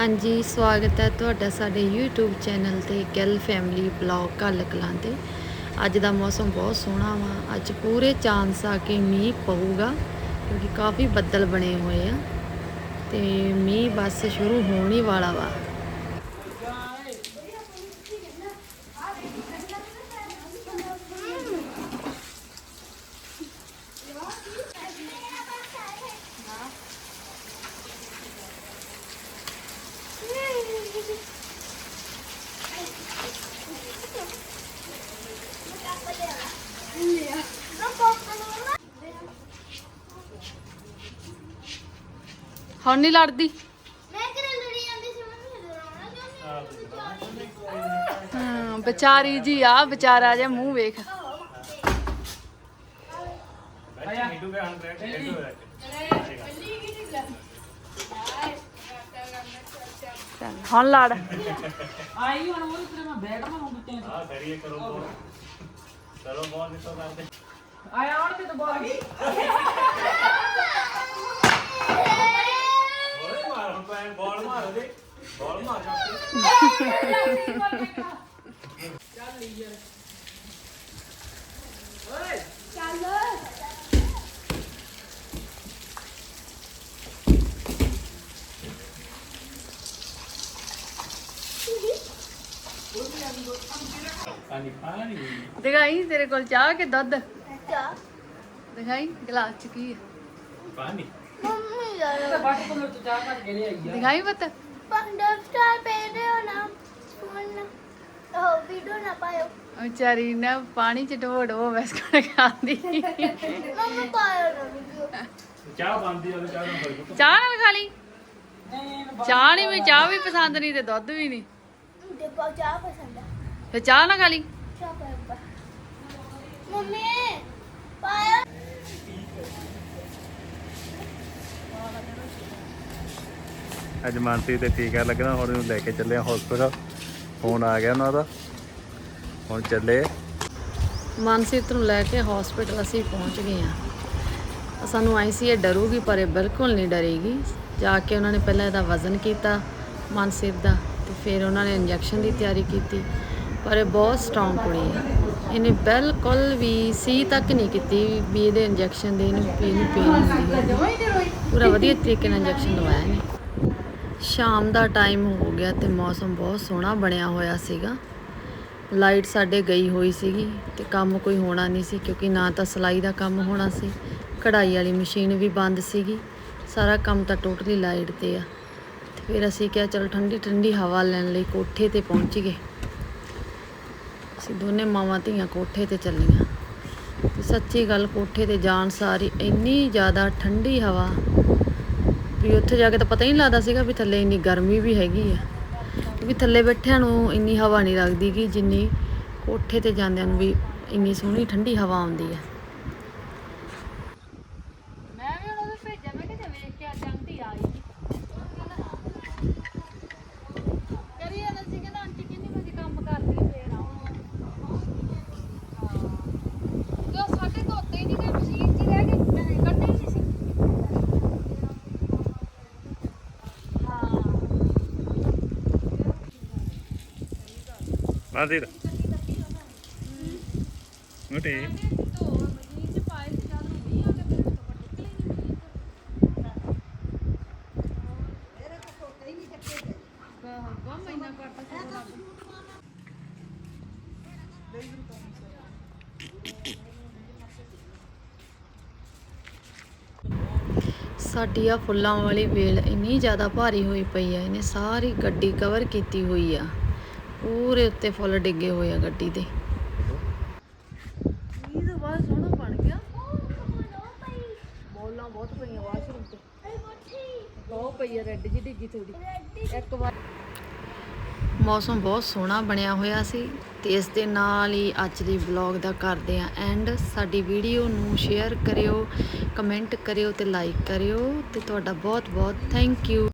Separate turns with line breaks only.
ਹਾਂਜੀ, ਸਵਾਗਤ ਹੈ ਤੁਹਾਡਾ ਸਾਡੇ YouTube ਚੈਨਲ ਤੇ ਗਿੱਲ ਫੈਮਿਲੀ ਬਲੌਗ ਕੱਲ ਕਲਾਂ ਤੇ। ਅੱਜ ਦਾ ਮੌਸਮ ਬਹੁਤ ਸੋਹਣਾ ਵਾ। ਅੱਜ ਪੂਰੇ ਚਾਂਸ ਆ ਕੇ ਮੀਂਹ ਪਊਗਾ, ਕਿਉਂਕਿ ਕਾਫੀ ਬੱਦਲ ਬਣੇ ਹੋਏ ਆ ਤੇ ਮੀਂਹ ਬਸ ਸ਼ੁਰੂ ਹੋਣ ਹੀ ਵਾਲਾ ਵਾ। ਹੁਣ ਨਹੀਂ ਲੜਦੀ।
ਮੈਂ ਕਿਹੜਾ ਲੜੀ ਜਾਂਦੀ ਸੀ ਮੰਮੀ ਲੜਾਉਣਾ ਕਿਉਂ
ਹਾਂ ਵਿਚਾਰੀ ਜੀ ਆ ਵਿਚਾਰਾ ਜਿਹਾ ਮੂੰਹ ਵੇਖ। ਚੱਲ, ਹੁਣ ਲੜ।
ਆਈ ਹੁਣ ਉਹ ਤੇਰੇ ਨਾਲ ਬੈਠਣਾ ਹੁਣ ਬੱਚੇ
ਹਾਂ ਕਰੀਏ ਕਰੋ ਬੋਲ ਚਲੋ ਬਹੁਤ ਨਿਕਲ ਕਰਦੇ।
ਆਇਆ ਹੁਣ ਤੇ ਬਾਹਰ।
ਦਿਖਾਈ ਤੇਰੇ ਕੋਲ ਚਾਹ ਕੇ ਦੁੱਧ
ਚਾਹ
ਦਿਖਾਈ ਗਲਾਸ ਚ ਕੀ ਹੈ
ਪਾਣੀ
ਮੰਮੀ ਯਾਰ
ਬਾਕੀ ਕੋਲ ਤੋਂ ਚਾਹ ਕੱਟ ਕੇ ਲੈ ਆਈ ਆ
ਦਿਖਾਈ ਪਤ
ਪੰਡਰ ਸਟਾਰ ਪੇਦੇ ਹੋ ਨਾ ਫੋਨ ਉਹ ਵੀਡੀਓ ਨਾ ਪਾਇਓ
ਵਿਚਾਰੀ ਨਾ ਪਾਣੀ ਚ ਢੋ ਢੋ ਵੈਸ ਕਰ ਖਾਂਦੀ।
ਮੰਮੀ ਪਾਇਓ ਨਾ ਵੀਡੀਓ
ਚਾਹ ਬੰਦੀ ਚਾਹ ਨਾਲ
ਚਾਹ ਨਾਲ ਖਾ ਲਈ? ਚਾਹ ਨਹੀਂ ਵੀ ਚਾਹ ਵੀ ਪਸੰਦ ਨਹੀਂ ਤੇ ਦੁੱਧ ਵੀ ਨਹੀਂ
ਦੇਖੋ ਚਾਹ ਪਸੰਦ ਆ।
ਫੇ ਚਾਹ ਨਾ ਖਾ ਲਈ?
ਚਾਹ ਮੰਮੀ
ਅੱਜ ਮਾਨਸੀ ਤੇ ਟੀਕਾ ਲੱਗਣਾ ਹੁਣ ਉਹਨੂੰ ਲੈ ਕੇ ਚੱਲੇ ਆ ਹਸਪੀਟਲ ਫੋਨ ਆ ਗਿਆ ਉਹਨਾਂ ਦਾ। ਹੁਣ ਚੱਲੇ
ਮਾਨਸੀਤ ਨੂੰ ਲੈ ਕੇ ਹਸਪੀਟਲ ਅਸੀਂ ਪਹੁੰਚ ਗਏ ਆ ਸਾਨੂੰ ਆਈ ਸੀ ਇਹ ਡਰੂਗੀ, ਪਰ ਇਹ ਬਿਲਕੁਲ ਨਹੀਂ ਡਰੇਗੀ। ਜਾ ਕੇ ਉਹਨਾਂ ਨੇ ਪਹਿਲਾਂ ਇਹਦਾ ਵਜ਼ਨ ਕੀਤਾ ਮਾਨਸੀਤ ਦਾ, ਤੇ ਫਿਰ ਉਹਨਾਂ ਨੇ ਇੰਜੈਕਸ਼ਨ ਦੀ ਤਿਆਰੀ ਕੀਤੀ। ਪਰ ਇਹ ਬਹੁਤ ਸਟਰੋਂਗ ਕੁੜੀ ਹੈ। ਇਹਨੇ ਬਿਲਕੁਲ ਵੀ ਸੀ ਤੱਕ ਨਹੀਂ ਕੀਤੀ ਵੀ ਇਹਦੇ ਇੰਜੈਕਸ਼ਨ ਦੇ ਇਹਨੂੰ ਪੇਨ ਪੇਨ ਹੁੰਦੀ ਹੈ। ਪੂਰਾ ਵਧੀਆ ਤਰੀਕੇ ਨਾਲ ਇੰਜੈਕਸ਼ਨ ਲਵਾਇਆ ਇਹਨੇ। ਸ਼ਾਮ ਦਾ ਟਾਈਮ ਹੋ ਗਿਆ ਤੇ ਮੌਸਮ ਬਹੁਤ ਸੋਹਣਾ ਬਣਿਆ ਹੋਇਆ ਸੀਗਾ। ਲਾਈਟ ਸਾਡੇ ਗਈ ਹੋਈ ਸੀਗੀ ਤੇ ਕੰਮ ਕੋਈ ਹੋਣਾ ਨਹੀਂ ਸੀ ਕਿਉਂਕਿ ਨਾ ਤਾਂ ਸਿਲਾਈ ਦਾ ਕੰਮ ਹੋਣਾ ਸੀ, ਕਢਾਈ ਵਾਲੀ ਮਸ਼ੀਨ ਵੀ ਬੰਦ ਸੀਗੀ, ਸਾਰਾ ਕੰਮ ਤਾਂ ਟੋਟਲੀ ਲਾਈਟ ਤੇ ਆ। ਤੇ ਫਿਰ ਅਸੀਂ ਕਿਹਾ ਚਲ ਠੰਡੀ ਠੰਡੀ ਹਵਾ ਲੈਣ ਲਈ ਕੋਠੇ ਤੇ ਪਹੁੰਚ ਗਏ। ਅਸੀਂ ਦੋਨੇ ਮਾਵਾਂ ਧੀਆਂ ਕੋਠੇ ਤੇ ਚੱਲੀਆਂ। ਤੇ ਸੱਚੀ ਗੱਲ ਕੋਠੇ ਤੇ ਜਾਣ ਸਾਰੀ ਇੰਨੀ ਜ਼ਿਆਦਾ ਠੰਡੀ ਹਵਾ ਵੀ ਉੱਥੇ ਜਾ ਕੇ ਤਾਂ ਪਤਾ ਹੀ ਨਹੀਂ ਲੱਗਦਾ ਸੀਗਾ ਵੀ ਥੱਲੇ ਇੰਨੀ ਗਰਮੀ ਵੀ ਹੈਗੀ ਆ। ਕਿਉਂਕਿ ਥੱਲੇ ਬੈਠਿਆਂ ਨੂੰ ਇੰਨੀ ਹਵਾ ਨਹੀਂ ਲੱਗਦੀ ਕਿ ਜਿੰਨੀ ਕੋਠੇ ਤੇ ਜਾਂਦਿਆਂ ਨੂੰ ਵੀ ਇੰਨੀ ਸੋਹਣੀ ਠੰਡੀ ਹਵਾ ਆਉਂਦੀ ਹੈ ਮੈਂ ਵੀ ਉਹਨਾਂ ਨੂੰ ਭੇਜਿਆ ਮੈਂ ਕਿਹਾ ਵੇਖ ਕੇ ਅੱਜ ਆਂਟੀ ਆਈ ਕਰੀ ਇਹਨਾਂ ਸੀ ਕਹਿੰਦਾ ਆਂਟੀ ਕਹਿੰਦੀ ਮੈਂ ਜੀ ਕੰਮ ਕਰਦੀ ਫੇਰ ਆਉਂ ਜੋ ਸਾਡੇ ਤੋਂ ਉੱਤੇ ਹੀ ਨਹੀਂ ਗਏ ਮਸ਼ੀਨ 'ਚ ਹੀ ਰਹਿ ਗਏ ਕੱਢੇ ਹੀ ਨਹੀਂ ਸੀ ਹਾਂ
ਦਾ ਮੁੱਟੀ।
ਸਾਡੀ ਆ ਫੁੱਲਾਂ ਵਾਲੀ ਵੇਲ ਇੰਨੀ ਜ਼ਿਆਦਾ ਭਾਰੀ ਹੋਈ ਪਈ ਆ ਇਹਨੇ ਸਾਰੀ ਗੱਡੀ ਕਵਰ ਕੀਤੀ ਹੋਈ ਆ। ਪੂਰੇ ਉੱਤੇ ਫੁੱਲ ਡਿੱਗੇ ਹੋਏ ਆ ਗੱਡੀ ਦੇ। ਇਹ ਤਾਂ ਬਾਅਦ ਸੋਹਣਾ ਬਣ ਗਿਆ। ਬੋਲਾਂ ਬਹੁਤ ਪਈਆਂ ਵਾਸ਼ਰੂਮ ਤੇ। ਬਹੁਤ ਪਈ ਆ ਰੈੱਡ ਜੀ ਡਿੱਗੀ ਥੋੜੀ ਇੱਕ ਵਾਰ ਮੌਸਮ ਬਹੁਤ ਸੋਹਣਾ ਬਣਿਆ ਹੋਇਆ ਸੀ ਤੇ ਇਸ ਦੇ ਨਾਲ ਹੀ ਅੱਜ ਦੀ ਵਲੌਗ ਦਾ ਕਰਦੇ ਆ ਐਂਡ ਸਾਡੀ ਵੀਡੀਓ ਨੂੰ ਸ਼ੇਅਰ ਕਰਿਓ ਕਮੈਂਟ ਕਰਿਓ ਤੇ ਲਾਈਕ ਕਰਿਓ ਤੇ ਤੁਹਾਡਾ ਬਹੁਤ ਬਹੁਤ ਥੈਂਕ ਯੂ